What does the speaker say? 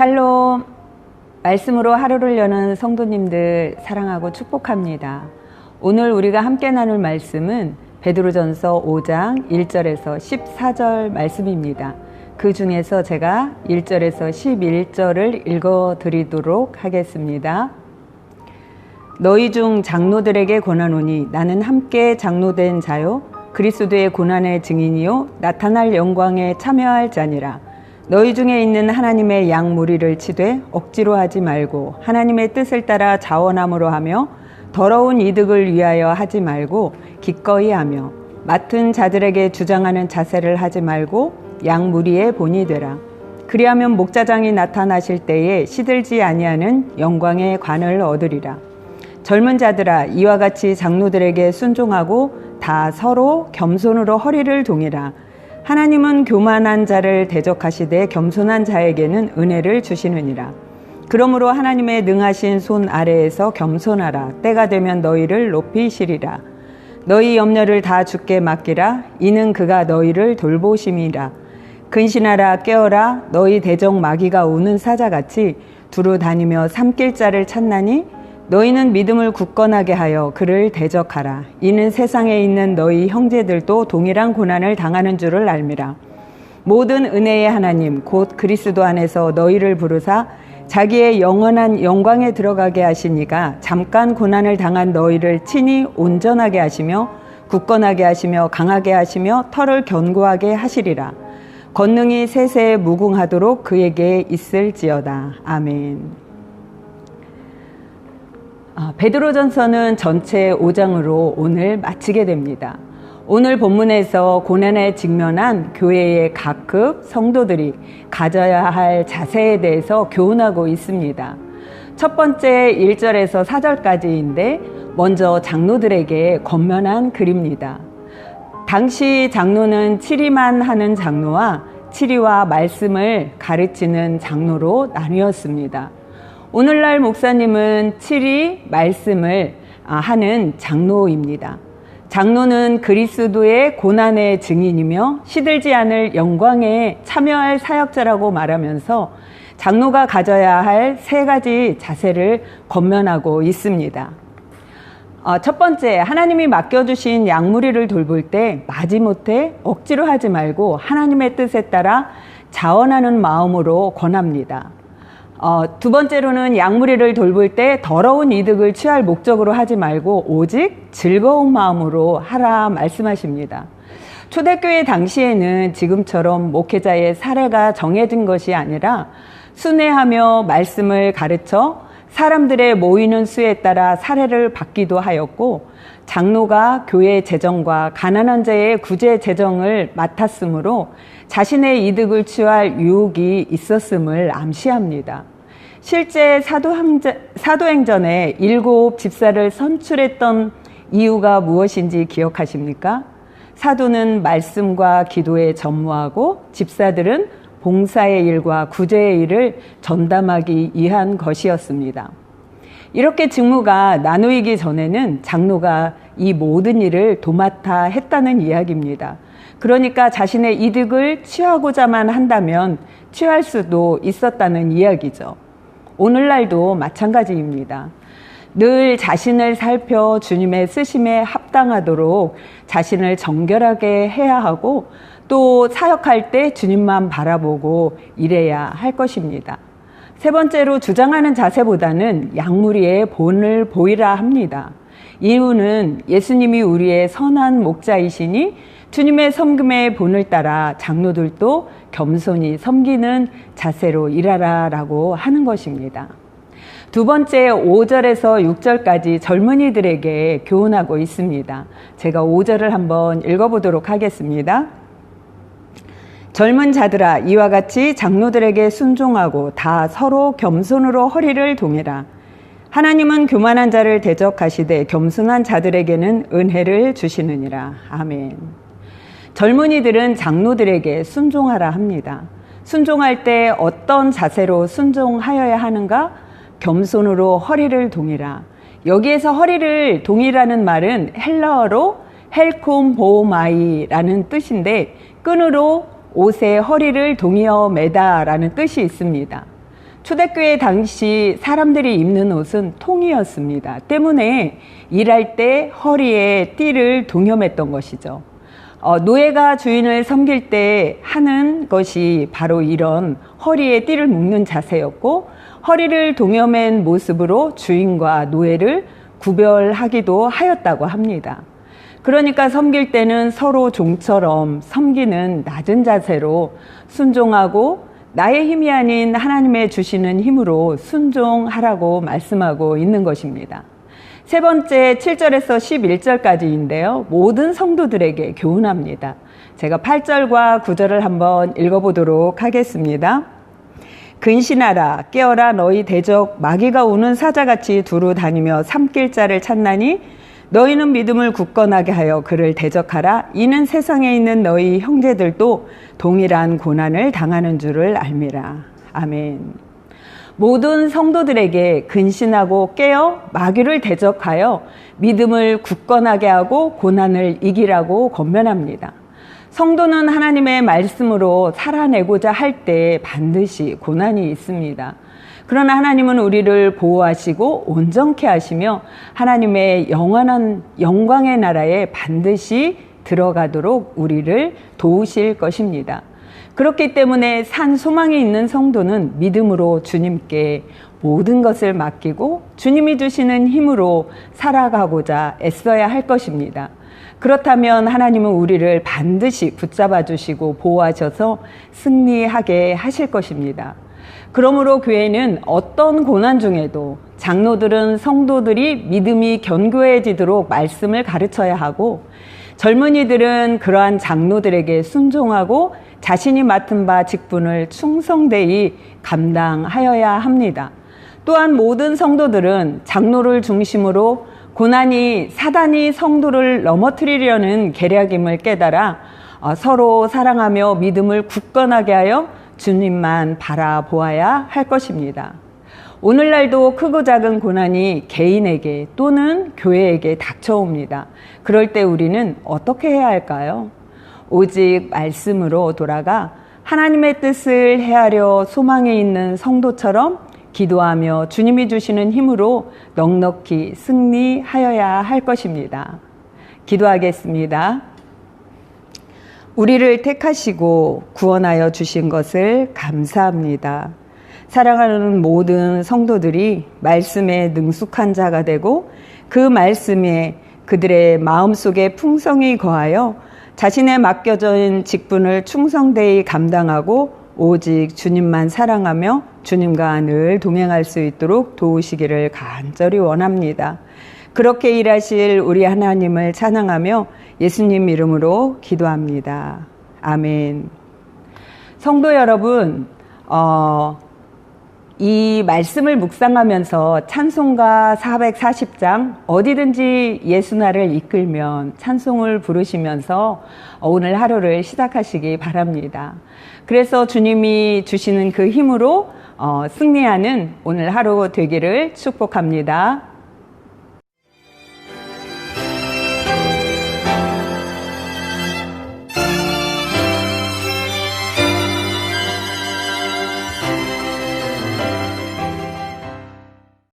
샬롬 말씀으로 하루를 여는 성도님들 사랑하고 축복합니다. 오늘 우리가 함께 나눌 말씀은 베드로전서 5장 1절에서 14절 말씀입니다. 그 중에서 제가 1절에서 11절을 읽어 드리도록 하겠습니다. 너희 중 장로들에게 권하노니 나는 함께 장로된 자요 그리스도의 고난의 증인이요 나타날 영광에 참여할 자니라. 너희 중에 있는 하나님의 양 무리를 치되 억지로 하지 말고 하나님의 뜻을 따라 자원함으로 하며 더러운 이득을 위하여 하지 말고 기꺼이 하며 맡은 자들에게 주장하는 자세를 하지 말고 양 무리의 본이 되라. 그리하면 목자장이 나타나실 때에 시들지 아니하는 영광의 관을 얻으리라. 젊은 자들아 이와 같이 장로들에게 순종하고 다 서로 겸손으로 허리를 동이라. 하나님은 교만한 자를 대적하시되 겸손한 자에게는 은혜를 주시느니라. 그러므로 하나님의 능하신 손 아래에서 겸손하라. 때가 되면 너희를 높이시리라. 너희 염려를 다 주께 맡기라. 이는 그가 너희를 돌보심이라. 근신하라 깨어라. 너희 대적 마귀가 우는 사자같이 두루 다니며 삼킬 자를 찾나니 너희는 믿음을 굳건하게 하여 그를 대적하라. 이는 세상에 있는 너희 형제들도 동일한 고난을 당하는 줄을 알미라. 모든 은혜의 하나님 곧 그리스도 안에서 너희를 부르사 자기의 영원한 영광에 들어가게 하시니가 잠깐 고난을 당한 너희를 친히 온전하게 하시며 굳건하게 하시며 강하게 하시며 털을 견고하게 하시리라. 권능이 세세에 무궁하도록 그에게 있을지어다. 아멘. 아, 베드로전서는 전체 5장으로 오늘 마치게 됩니다. 오늘 본문에서 고난에 직면한 교회의 각급 성도들이 가져야 할 자세에 대해서 교훈하고 있습니다. 첫 번째 1절에서 4절까지인데 먼저 장로들에게 권면한 글입니다. 당시 장로는 치리만 하는 장로와 치리와 말씀을 가르치는 장로로 나뉘었습니다. 오늘날 목사님은 7위 말씀을 아, 하는 장로입니다. 장로는 그리스도의 고난의 증인이며 시들지 않을 영광에 참여할 사역자라고 말하면서 장로가 가져야 할 세 가지 자세를 권면하고 있습니다. 어, 첫 번째, 하나님이 맡겨주신 양무리를 돌볼 때 마지못해 억지로 하지 말고 하나님의 뜻에 따라 자원하는 마음으로 권합니다. 어, 두 번째로는 양무리를 돌볼 때 더러운 이득을 취할 목적으로 하지 말고 오직 즐거운 마음으로 하라 말씀하십니다. 초대교회 당시에는 지금처럼 목회자의 사례가 정해진 것이 아니라 순회하며 말씀을 가르쳐 사람들의 모이는 수에 따라 사례를 받기도 하였고 장로가 교회 재정과 가난한 자의 구제 재정을 맡았으므로 자신의 이득을 취할 유혹이 있었음을 암시합니다. 실제 사도행전에 일곱 집사를 선출했던 이유가 무엇인지 기억하십니까? 사도는 말씀과 기도에 전무하고 집사들은 봉사의 일과 구제의 일을 전담하기 위한 것이었습니다. 이렇게 직무가 나누이기 전에는 장로가 이 모든 일을 도맡아 했다는 이야기입니다. 그러니까 자신의 이득을 취하고자만 한다면 취할 수도 있었다는 이야기죠. 오늘날도 마찬가지입니다. 늘 자신을 살펴 주님의 쓰심에 합당하도록 자신을 정결하게 해야 하고 또 사역할 때 주님만 바라보고 일해야 할 것입니다. 세 번째로 주장하는 자세보다는 양무리의 본을 보이라 합니다. 이유는 예수님이 우리의 선한 목자이시니 주님의 섬김의 본을 따라 장로들도 겸손히 섬기는 자세로 일하라 라고 하는 것입니다. 두 번째 5절에서 6절까지 젊은이들에게 교훈하고 있습니다. 제가 5절을 한번 읽어보도록 하겠습니다. 젊은 자들아 이와 같이 장로들에게 순종하고 다 서로 겸손으로 허리를 동이라. 하나님은 교만한 자를 대적하시되 겸손한 자들에게는 은혜를 주시느니라. 아멘. 젊은이들은 장로들에게 순종하라 합니다. 순종할 때 어떤 자세로 순종하여야 하는가? 겸손으로 허리를 동이라. 여기에서 허리를 동이라는 말은 헬라어로 헬콤 보마이라는 뜻인데 끈으로 옷에 허리를 동이어 매다라는 뜻이 있습니다. 초대교회 당시 사람들이 입는 옷은 통이었습니다. 때문에 일할 때 허리에 띠를 동여맸던 것이죠. 어, 노예가 주인을 섬길 때 하는 것이 바로 이런 허리에 띠를 묶는 자세였고 허리를 동여맨 모습으로 주인과 노예를 구별하기도 하였다고 합니다. 그러니까 섬길 때는 서로 종처럼 섬기는 낮은 자세로 순종하고 나의 힘이 아닌 하나님의 주시는 힘으로 순종하라고 말씀하고 있는 것입니다. 세 번째 7절에서 11절까지인데요. 모든 성도들에게 교훈합니다. 제가 8절과 9절을 한번 읽어보도록 하겠습니다. 근신하라 깨어라 너희 대적 마귀가 우는 사자같이 두루 다니며 삼킬 자를 찾나니 너희는 믿음을 굳건하게 하여 그를 대적하라. 이는 세상에 있는 너희 형제들도 동일한 고난을 당하는 줄을 알미라. 아멘. 모든 성도들에게 근신하고 깨어 마귀를 대적하여 믿음을 굳건하게 하고 고난을 이기라고 권면합니다. 성도는 하나님의 말씀으로 살아내고자 할 때 반드시 고난이 있습니다. 그러나 하나님은 우리를 보호하시고 온전케 하시며 하나님의 영원한 영광의 나라에 반드시 들어가도록 우리를 도우실 것입니다. 그렇기 때문에 산 소망이 있는 성도는 믿음으로 주님께 모든 것을 맡기고 주님이 주시는 힘으로 살아가고자 애써야 할 것입니다. 그렇다면 하나님은 우리를 반드시 붙잡아 주시고 보호하셔서 승리하게 하실 것입니다. 그러므로 교회는 어떤 고난 중에도 장로들은 성도들이 믿음이 견고해지도록 말씀을 가르쳐야 하고 젊은이들은 그러한 장로들에게 순종하고 자신이 맡은 바 직분을 충성되이 감당하여야 합니다. 또한 모든 성도들은 장로를 중심으로 고난이 사단이 성도를 넘어뜨리려는 계략임을 깨달아 어, 서로 사랑하며 믿음을 굳건하게 하여 주님만 바라보아야 할 것입니다. 오늘날도 크고 작은 고난이 개인에게 또는 교회에게 닥쳐옵니다. 그럴 때 우리는 어떻게 해야 할까요? 오직 말씀으로 돌아가 하나님의 뜻을 헤아려 소망에 있는 성도처럼 기도하며 주님이 주시는 힘으로 넉넉히 승리하여야 할 것입니다. 기도하겠습니다. 우리를 택하시고 구원하여 주신 것을 감사합니다. 사랑하는 모든 성도들이 말씀에 능숙한 자가 되고 그 말씀에 그들의 마음속에 풍성이 거하여 자신의 맡겨진 직분을 충성되이 감당하고 오직 주님만 사랑하며 주님과 늘 동행할 수 있도록 도우시기를 간절히 원합니다. 그렇게 일하실 우리 하나님을 찬양하며 예수님 이름으로 기도합니다. 아멘. 성도 여러분, 어, 이 말씀을 묵상하면서 찬송가 440장 어디든지 예수나를 이끌면 찬송을 부르시면서 오늘 하루를 시작하시기 바랍니다. 그래서 주님이 주시는 그 힘으로 어, 승리하는 오늘 하루 되기를 축복합니다.